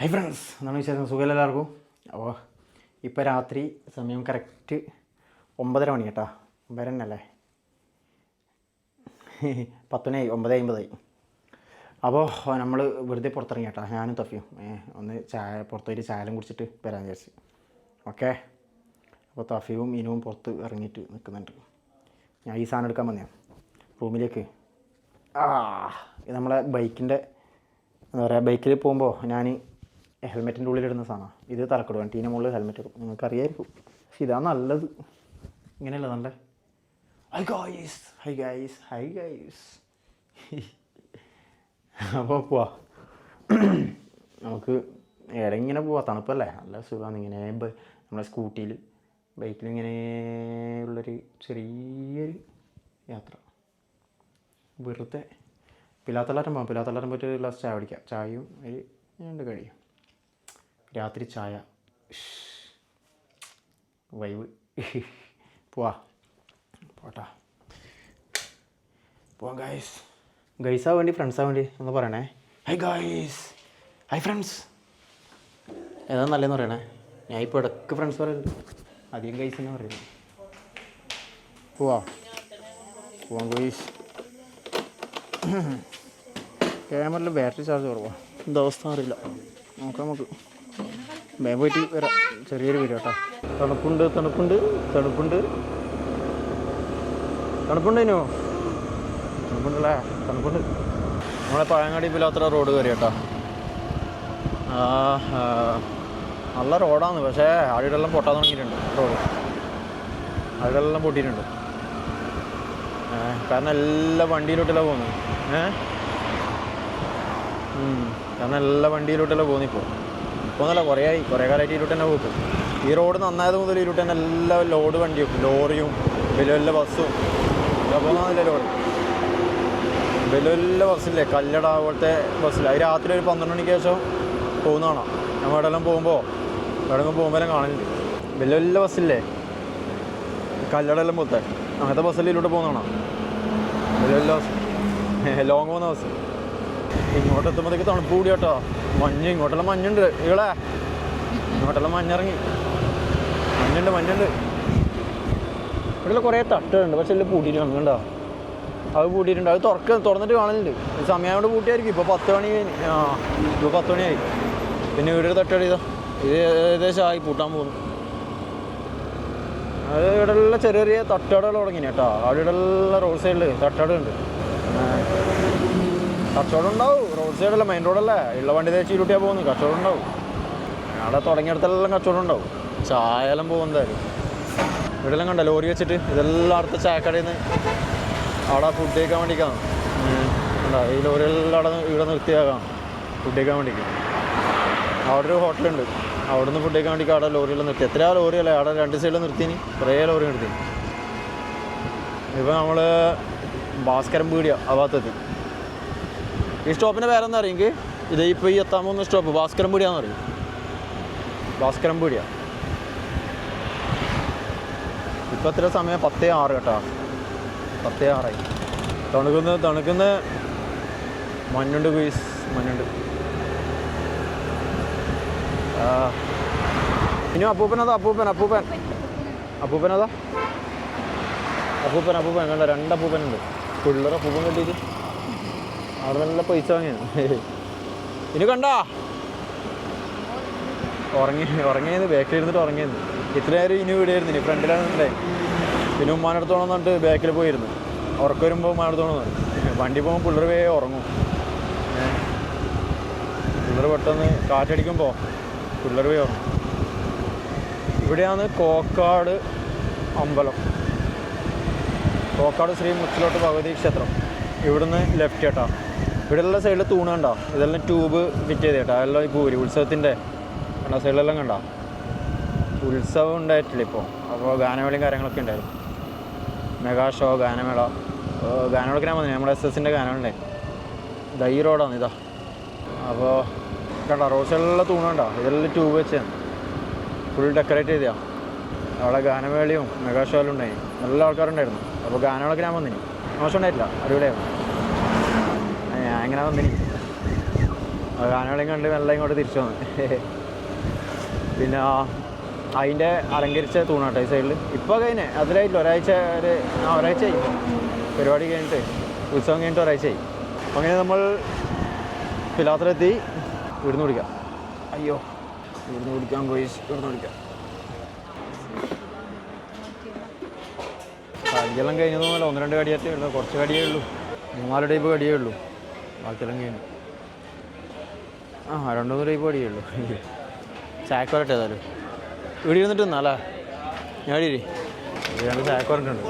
Hi friends നമ്മൾ വിശേഷം? സുഖമല്ല എല്ലാവർക്കും? അപ്പോൾ ഇപ്പോൾ രാത്രി സമയം കറക്റ്റ് ഒമ്പതര മണി കേട്ടോ. ഒമ്പതര തന്നെ അല്ലേ? പത്തുമണിയായി ഒമ്പത് അമ്പതായി. അപ്പോൾ നമ്മൾ വെറുതെ പുറത്തിറങ്ങി കേട്ടോ. ഞാനും തഫിയും. ഒന്ന് ചായ പുറത്തൊരു ചായലും കുടിച്ചിട്ട് വരാൻ വിചാരിച്ച്. ഓക്കെ? അപ്പോൾ തഫിയും ഇനവും പുറത്ത് ഇറങ്ങിയിട്ട് നിൽക്കുന്നുണ്ട് ഞാൻ ഈ സാധനം എടുക്കാൻ വന്നേ റൂമിലേക്ക്. ആ നമ്മളെ ബൈക്കിന്റെ എന്താ പറയുക ബൈക്കിൽ പോകുമ്പോൾ ഞാൻ ഹെൽമെറ്റിന്റെ ഉള്ളിലിടുന്ന സാധനമാണ് ഇത് തലക്കിടുവാൻ. ടീന മുകളിൽ ഹെൽമെറ്റ് ഇടും നിങ്ങൾക്ക് അറിയായിരിക്കും പക്ഷെ ഇതാണ് നല്ലത്. ഇങ്ങനെയല്ല നല്ല? Hi guys hi guys hi guys അപ്പോൾ പോവാ. നമുക്ക് എവിടെ ഇങ്ങനെ പോവാ? തണുപ്പല്ലേ? നല്ല സുഖമാണ്. ഇങ്ങനെ നമ്മുടെ സ്കൂട്ടിയിൽ ബൈക്കിൽ ഇങ്ങനെ ഉള്ളൊരു ചെറിയൊരു യാത്ര. വെറുതെ. പിലാത്തല്ലാരം പോകാം പിലാത്തല്ലാരം പോയിട്ട് ഗ്ലാസ് ചായ കുടിക്കാം. ചായയും ഒരു രണ്ട് കഴിയും രാത്രി ചായ. വൈവ്. പോവാ. പോട്ടാ. പോവാം ഗൈസ് ഗൈസാ വേണ്ടി ഫ്രണ്ട്സാ വേണ്ടി ഒന്ന് പറയണേ. ഹൈ ഗൈസ് ഹൈ ഫ്രണ്ട്സ് ഏതാ നല്ലതെന്ന് പറയണേ? ഞാൻ ഇപ്പോൾ ഇടയ്ക്ക് ഫ്രണ്ട്സ് പറയുന്നത് അധികം ഗൈസ് തന്നെ പറയുന്നത് പോവാ. പോവാം ഗൈസ് ക്യാമറയിൽ ബാറ്ററി ചാർജ് കുറവാണ് എന്താ അവസ്ഥ അറിയില്ല. നോക്കാം നമുക്ക്. വേഗം പോയിട്ട് വരാം. ചെറിയൊരു വീട് കേട്ടോ തണുപ്പുണ്ട് തണുപ്പുണ്ട് തണുപ്പുണ്ട്. തണുപ്പുണ്ടേനോ? തണുപ്പുണ്ടല്ലേ? തണുപ്പുണ്ട്. നമ്മളെ പഴങ്ങാടി പിലാത്ര റോഡ് കയറി കേട്ടോ നല്ല റോഡാണ് പക്ഷേ ആടികളെല്ലാം പൊട്ടാൻ തുടങ്ങിയിട്ടുണ്ട് റോഡ് ആടികളെല്ലാം പൊട്ടിയിട്ടുണ്ട്. കാരണം എല്ലാ വണ്ടിയിലോട്ടല്ല പോകുന്നത് ഏ? കാരണം എല്ലാ വണ്ടിയിലോട്ടല്ല പോകുന്നിപ്പോൾ പോകുന്നല്ല കുറേ ആയി. കുറേ കാലമായിട്ട് ഇരുട്ട് തന്നെ പോകും ഈ റോഡ് നന്നായത് മുതൽ ഇരുട്ട് തന്നെ എല്ലാ ലോഡ് വണ്ടിയും ലോറിയും വലിയ വലിയ ബസ്സും പോകുന്നില്ല ലോഡ് വലിയ വലിയ ബസ്സില്ലേ കല്ലട പോലത്തെ ബസ്സില്ല അത് രാത്രി ഒരു പന്ത്രണ്ട് മണിക്ക് ശേഷം പോകുന്നതാണോ നമ്മൾ എവിടെയെല്ലാം പോകുമ്പോൾ എവിടെയെങ്കിലും പോകുമ്പോൾ കാണലുണ്ട്. വലിയ വലിയ ബസ്സില്ലേ കല്ലടയെല്ലാം പോലത്തെ. അങ്ങനത്തെ ബസ്സിൽ ഇതിലൂടെ പോകുന്നതാണോ വലിയ വലിയ ബസ് ലോങ് പോകുന്ന ബസ് ഇങ്ങോട്ട് എത്തുമ്പോഴത്തേക്ക് തണുപ്പ് കൂടി കേട്ടോ മഞ്ഞ് ഇങ്ങോട്ടെല്ലാം മഞ്ഞുണ്ട്. ഇവിടെ ഇങ്ങോട്ടെല്ലാം മഞ്ഞിറങ്ങി. മഞ്ഞുണ്ട് മഞ്ഞുണ്ട്. ഇവിടെ കുറേ തട്ടുണ്ട് പക്ഷെ എല്ലാം പൂട്ടിയിട്ട് കണ്ടോ? അത് പൂട്ടിയിട്ടുണ്ട്. അത് തുറക്ക തുറന്നിട്ട് കാണലുണ്ട്. സമയം കൊണ്ട് പൂട്ടിയായിരിക്കും. ഇപ്പോൾ പത്ത് മണി ആ ഇപ്പോൾ പത്ത് മണിയായി പിന്നെ ഇവിടെ തട്ടടി ഇതാ. ഏകദേശം ആയി പൂട്ടാൻ പോകുന്നു. അത് ഇവിടെ എല്ലാം ചെറിയ ചെറിയ തട്ടുകടകൾ തുടങ്ങി കേട്ടോ. അവിടെ ഇവിടെ എല്ലാം റോഡ് സൈഡിൽ തട്ടടുണ്ട് കച്ചവടം ഉണ്ടാവും. റോഡ് സൈഡല്ല മെയിൻ റോഡല്ലേ ഉള്ള വണ്ടി തേച്ച് ഇരുട്ടിയാൽ പോകുന്നു കച്ചവടം ഉണ്ടാവും. അവിടെ തുടങ്ങിയിടത്തെല്ലാം കച്ചവടം ഉണ്ടാവും. ചായയെല്ലാം പോകും ഇവിടെല്ലാം കണ്ട? ലോറി വെച്ചിട്ട് ഇതെല്ലാം അടുത്ത ചായക്കടയിൽ നിന്ന് അവിടെ ഫുഡ് കഴിക്കാൻ വേണ്ടിക്കാണ്. ഈ ലോറിയെല്ലാം അവിടെ ഇവിടെ നിർത്തിയാകാം ഫുഡ് കഴിക്കാൻ വേണ്ടിക്ക്. അവിടെ ഒരു ഹോട്ടലുണ്ട്. അവിടെ നിന്ന് ഫുഡ് കഴിക്കാൻ വേണ്ടി അവിടെ ലോറിയെല്ലാം നിർത്തി. എത്രയാ ലോറിയല്ലേ അവിടെ രണ്ട് സൈഡിൽ നിർത്തിന് കുറേ ലോറി നിർത്തി. ഇപ്പം നമ്മൾ ഭാസ്കരം പീടിയ ആ ഭാഗത്തെത്തി. ഈ സ്റ്റോപ്പിന്റെ പേരെന്ന് അറിയെങ്കിൽ ഇത് ഇപ്പോൾ ഈ എത്താൻ പോകുന്ന സ്റ്റോപ്പ് ഭാസ്കരം പീടിയാന്ന് പറയും. ഭാസ്കരം പീടിയ ഇപ്പം എത്ര സമയം? പത്തേ ആറ് കേട്ടോ. പത്തേ ആറായി. തണുക്കുന്ന തണുക്കുന്ന. മഞ്ഞുണ്ട് കുയിസ് മഞ്ഞുണ്ട്. ഇനി അപ്പൂപ്പനതാ അപ്പൂപ്പൻ അപ്പൂപ്പൻ. അപ്പൂപ്പനതാ? അപ്പൂപ്പൻ അപ്പൂപ്പൻ. കണ്ട രണ്ട് പിള്ളേർ അപ്പൂപ്പൻ കെട്ടിയിട്ട്. അവിടെ നല്ല പൈസ വാങ്ങിയാണ് ഇനി കണ്ടാ? ഉറങ്ങി ഉറങ്ങിയത് ബാക്കിൽ ഇരുന്നിട്ട് ഉറങ്ങിയത് ഇത്ര നേരം ഇനി വീടായിരുന്നു ഇനി ഫ്രണ്ടിലാണ് ഫ്രണ്ടിലാണെന്നുണ്ടേ പിന്നെ ഉമ്മാനടുത്തോളം എന്നിട്ട് ബാക്കിൽ പോയിരുന്നു. ഉറക്കം വരുമ്പോൾ ഉമ്മാനടുത്തോളം വണ്ടി പോകുമ്പോൾ പിള്ളേർ വേ ഉറങ്ങും. പിള്ളേർ പെട്ടെന്ന് കാറ്റടിക്കുമ്പോൾ പിള്ളേർ വേ ഉറങ്ങും. ഇവിടെയാണ് കോക്കാട് അമ്പലം. കോക്കാട് ശ്രീ മുച്ചിലോട്ട് ഭഗവതി ക്ഷേത്രം. ഇവിടുന്ന് ലെഫ്റ്റ് കേട്ടോ ഇവിടെയുള്ള സൈഡിൽ തൂണ് കണ്ടോ? ഇതെല്ലാം ട്യൂബ് ഫിറ്റ് ചെയ്ത് കേട്ടോ അതെല്ലാം ഈ പൂരി ഉത്സവത്തിന്റെ കണ്ട? സൈഡിലെല്ലാം കണ്ടോ? ഉത്സവം ഉണ്ടായിട്ടില്ല ഇപ്പോൾ അപ്പോൾ ഗാനമേളയും കാര്യങ്ങളൊക്കെ ഉണ്ടായിരുന്നു മെഗാ ഷോ ഗാനമേള. ഏർ ഗാനമേളക്ക് ഞാൻ വന്നു നമ്മുടെ എസ് എസിന്റെ ഇതാ ഈ റോഡാണ് ഇതാ. അപ്പോൾ കണ്ടോ? റോഡ് സൈഡിലുള്ള തൂണുണ്ടോ ഇതെല്ലാം ട്യൂബ് വെച്ചാണ് ഫുൾ ഡെക്കറേറ്റ് ചെയ്താ അവിടെ ഗാനമേളയും മെഗാ ഷോയിലും ഉണ്ടായി. നല്ല ആൾക്കാരുണ്ടായിരുന്നു. അപ്പോൾ ഗാനമേളക്ക് ഞാൻ വന്നിന്. മോശം ഉണ്ടായിട്ടില്ല? അടിപൊളിയായിരുന്നു. ഇങ്ങനെ വന്നിനി ആനകളെയും കണ്ട് മെല്ലെ ഇങ്ങോട്ട് തിരിച്ചു വന്നു. പിന്നെ അതിന്റെ അലങ്കരിച്ച തൂണാട്ടോ ഈ സൈഡിൽ ഇപ്പോൾ കഴിഞ്ഞേ അതിലായില്ല ഒരാഴ്ച ഒരു ഒരാഴ്ച ആയി. പരിപാടി കഴിഞ്ഞിട്ട് ഉത്സവം കഴിഞ്ഞിട്ട് ഒരാഴ്ച ആയി. അങ്ങനെ നമ്മൾ പിലാത്തിലെത്തി ഇവിടുന്ന് കുടിക്കാം. അയ്യോ ഇവിടുന്ന് കുടിക്കാൻ പോയി. ഇവിടുന്ന് കുടിക്കാം. കടിയെല്ലാം കഴിഞ്ഞതൊന്നുമല്ല ഒന്ന് രണ്ട് കടിയാറ്റേ ഉള്ളൂ. കുറച്ച് കടിയേ ഉള്ളൂ. മൂന്നാൽ ടൈപ്പ് കടിയേ ഉള്ളൂ. ബാക്കിയെല്ലാം ആ രണ്ടു മൂന്ന് ഉള്ളൂ ചായക്ക് വരട്ടെ ഏതായാലും? ഇവിടെ ഇരുന്നിട്ട് നിന്നാ ഞാൻ ഇരി. രണ്ട് ചായക്കോരട്ടുണ്ട്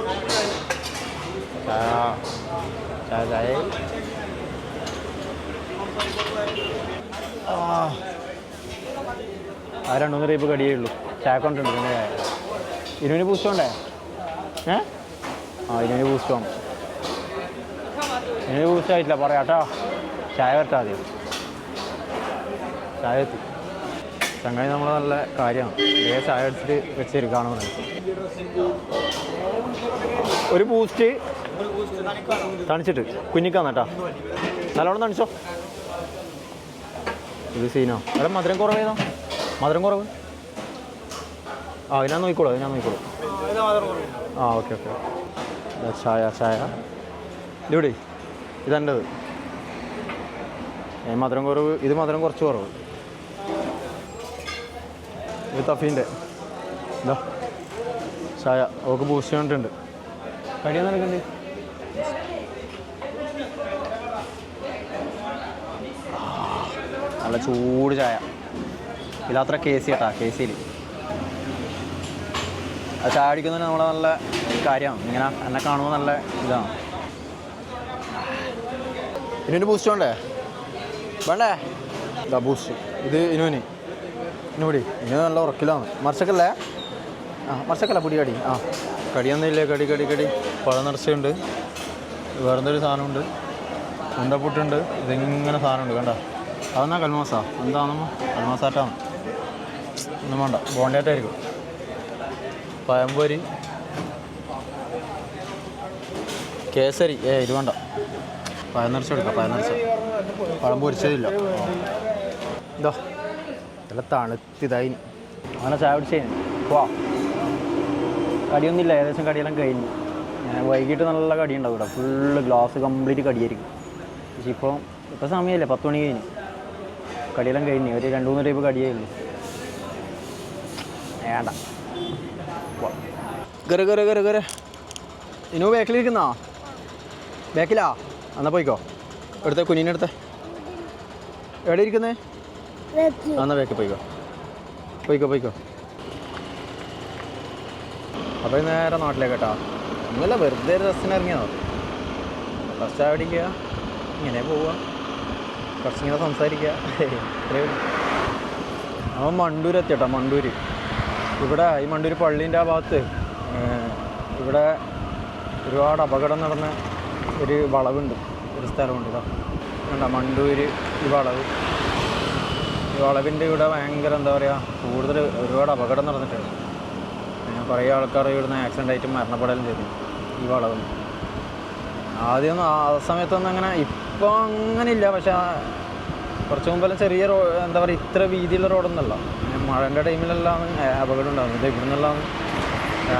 ചായ. ആ രണ്ടു മൂന്ന് ടൈപ്പ് കടിയേ ഉള്ളൂ ചായക്ക് വന്നിട്ടുണ്ട് പിന്നെ ഇരുവിന് ബൂസ്റ്റ് വേണ്ടേ? ഏ? ആ ഇരുവിന് ബൂസ്റ്റ് വേണം. ഇരുവിന് ബൂസ്റ്റ് ആയിട്ടില്ല പറയാം കേട്ടോ. ചായ വരട്ടെ ആദ്യം. ചായ എത്തി ചങ്ങായി നമ്മൾ നല്ല കാര്യമാണ്. വേഗം ചായ അടിച്ചിട്ട് വെച്ചിരിക്കുകയാണ് ഒരു ബൂസ്റ്റ് തണിച്ചിട്ട്. കുഞ്ഞിക്കാന്ന് കേട്ടോ. നല്ലോണം തണിച്ചോ. ഇത് സീനോ. അല്ല മധുരം കുറവേതാ മധുരം കുറവ്. ആ ഞാൻ നോക്കിക്കോളൂ ഞാൻ നോക്കിക്കോളൂ. ആ ഓക്കെ ഓക്കെ. ചായ ചായ. ഇവിടെ ഇതെന്റെത്. മധുരം കുറവ് ഇത് മധുരം കുറച്ച് കുറവ്. ഇത് തഫീന്റെ. ഇതാ. ചായ. ഓക്ക് ബൂസ്റ്റ് കണ്ടിട്ടുണ്ട് കടിയൊന്നും നടക്കണ്ടേ നല്ല ചൂട് ചായ. ഇതിലത്ര കെ സി കേട്ടാ കെ സിയിൽ ആ ചായ അടിക്കുന്നതിന് നമ്മളെ നല്ല കാര്യമാണ്. ഇങ്ങനെ എന്നെ കാണുമ്പോൾ നല്ല ഇതാണ്. ഇതിനൊരു ബൂസ്റ്റ് വേണ്ടേ വേണ്ടേ? ഇതാ ബൂസ്റ്റ്. ഇത് ഇനുവിന്. ഇനുപടി ഇനു നല്ല ഉറക്കിലാണ്. മർച്ചക്കല്ലേ ആ മർച്ചക്കല്ല പൊടി കടി ആ കടിയൊന്നുമില്ലേ കടി കടി കടി. പഴം നിറച്ചുണ്ട് വേറെന്തൊരു സാധനമുണ്ട്? ഉണ്ടപ്പുട്ടുണ്ട് ഇതിങ്ങനെ സാധനമുണ്ട്. കണ്ട? അതെന്നാ കൽമാസ? എന്താണെന്നോ? കൽമാസാറ്റാണ് ഒന്നും വേണ്ട. ബോണ്ടേറ്റായിരിക്കും പഴംപൊരി കേസരി. ഏ ഇത് വേണ്ട. പഴം നിറച്ച് എടുക്കാം. പഴം നിറച്ച് പഴം പൊരിച്ചതില്ല. ഇതോ നല്ല തണുത്തിതായി. അങ്ങനെ ചായ പിടിച്ചേ വാ. കടിയൊന്നുമില്ല ഏകദേശം കടിയെല്ലാം കഴിഞ്ഞു. ഞാൻ വൈകിട്ട് നല്ല കടി ഉണ്ടാവും ഇവിടെ. ഫുള്ള് ഗ്ലാസ് കംപ്ലീറ്റ് കടിയായിരിക്കും. പക്ഷേ ഇപ്പോൾ ഇപ്പോൾ സമയമല്ലേ പത്ത് മണി കഴിഞ്ഞു. കടിയെല്ലാം കഴിഞ്ഞു. ഒരു രണ്ട് മൂന്ന് ടൈപ്പ് കടിയായിരുന്നു വേണ്ട. കയറി കയറി കയറി കയറി ഇനോ ബാക്കിലിരിക്കുന്നോ? ബാക്കിലാ? എന്നാൽ പോയിക്കോ. എടുത്ത കുഞ്ഞിനെ എടുത്തേ എവിടെ ഇരിക്കുന്നേ? എന്നാ വേക്ക് പോയിക്കോ. പോയിക്കോ പോയിക്കോ. അപ്പോൾ നേരെ നാട്ടിലേക്ക് കേട്ടോ ഒന്നുമില്ല വെറുതെ ഒരു ബസ്സിന് ഇറങ്ങിയതോ. ഫസ്റ്റ് അടിക്കുക ഇങ്ങനെ പോവുക. കുറച്ചിങ്ങനെ സംസാരിക്കുക. അവൻ മണ്ടൂർ എത്തിയട്ടോ മണ്ടൂർ ഇവിടെ ഈ മണ്ടൂർ പള്ളീന്റെ ആ ഭാഗത്ത് ഇവിടെ ഒരുപാട് അപകടം നടന്ന ഒരു വളവുണ്ട്. ഒരു സ്ഥലമുണ്ട് ഇതാ കണ്ട മണ്ടൂര് ഈ വളവ്. ഈ വളവിന്റെ ഇവിടെ ഭയങ്കര എന്താ പറയുക കൂടുതൽ ഒരുപാട് അപകടം നടന്നിട്ടുണ്ട്. കുറേ ആൾക്കാർ ഇവിടുന്ന് ആക്സിഡന്റ് ആയിട്ട് മരണപ്പെടലും ചെയ്തു ഈ വളവ് ആദ്യമൊന്നും ആ സമയത്തൊന്നും അങ്ങനെ ഇപ്പോൾ അങ്ങനെ ഇല്ല. പക്ഷേ കുറച്ച് മുമ്പെല്ലാം ചെറിയ റോ എന്താ പറയുക ഇത്ര വീതിയുള്ള റോഡൊന്നുമല്ല. മഴന്റെ ടൈമിലെല്ലാം അപകടം ഉണ്ടാകുന്നത് ഇവിടെ നിന്നുള്ള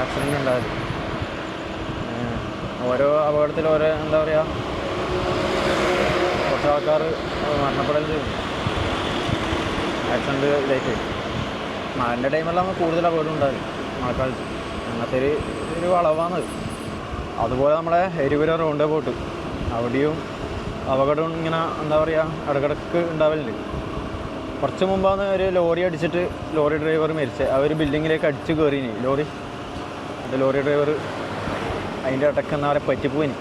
ആക്സിഡന്റ് ഉണ്ടായത്. ഓരോ അപകടത്തിൽ ഓരോ എന്താ പറയുക ആൾക്കാർ മരണപ്പെടുകയും ചെയ്യുന്നു ആക്സിഡന്റ് ഇതായിട്ട് മഴന്റെ ടൈമെല്ലാം കൂടുതൽ അപകടം ഉണ്ടാകും മഴക്കാലത്ത്. അങ്ങനത്തെ ഒരു ഒരു വളവാണ്. അതുപോലെ നമ്മളെ എരിപുര റൗണ്ട് പോട്ട് അവിടെയും അപകടം ഇങ്ങനെ എന്താ പറയുക ഇടക്കിടക്ക് ഉണ്ടാവലുണ്ട്. കുറച്ച് മുമ്പാണ് ഒരു ലോറി അടിച്ചിട്ട് ലോറി ഡ്രൈവർ മരിച്ചത്. ആ ഒരു ബിൽഡിങ്ങിലേക്ക് അടിച്ച് കയറിനി ലോറി അത് ലോറി ഡ്രൈവർ അതിന്റെ ഇടയ്ക്ക് എന്താ പറയുക പറ്റിപ്പോയിന്.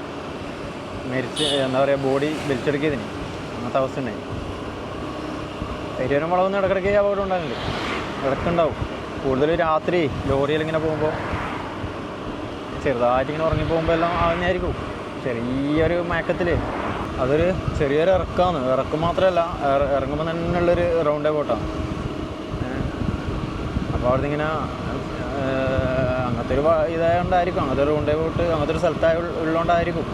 മരിച്ച് എന്താ പറയുക ബോഡി വലിച്ചെടുക്കിയതിന് അങ്ങനത്തെ അവസ്ഥ ഉണ്ടായി എരിവരം വളവെന്ന് ഇടക്കിടക്ക് അപകടം ഉണ്ടാകുന്നുണ്ട് ഇടക്കുണ്ടാവും. കൂടുതൽ രാത്രി ലോറിയിൽ ഇങ്ങനെ പോകുമ്പോൾ ചെറുതായിട്ട് ഇങ്ങനെ ഉറങ്ങി പോകുമ്പോൾ എല്ലാം ആകുന്നതായിരിക്കും ചെറിയൊരു മയക്കത്തിൽ അതൊരു ചെറിയൊരു ഇറക്കമാണ് ഇറക്കം മാത്രമല്ല ഇറങ്ങുമ്പോൾ തന്നെ ഉള്ളൊരു റൗണ്ടേ ബോട്ടാണ് അപ്പോൾ അവിടെ ഇങ്ങനെ അങ്ങനത്തെ ഒരു ഇതായതുകൊണ്ടായിരിക്കും അങ്ങനത്തെ ഒരു റൗണ്ട് ബോട്ട് അങ്ങനത്തെ ഒരു സ്ഥലത്തായ ഉള്ളതുകൊണ്ടായിരിക്കും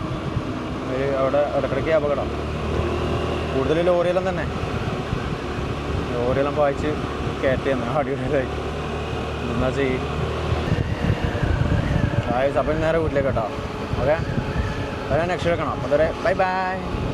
അവിടെ ഇടക്കിടയ്ക്ക് അപകടം. കൂടുതൽ ലോറിയെല്ലാം തന്നെ. ലോറിയെല്ലാം വായിച്ച് കയറ്റി തന്നെ അടിപൊളിയായി. എന്നാ ചെയ്യും. അപ്പം നേരെ വീട്ടിലേക്ക് കേട്ടോ ഓക്കെ അതെ നെക്സ്റ്റ് വെക്കണം അപ്പോൾ ബൈ ബൈ.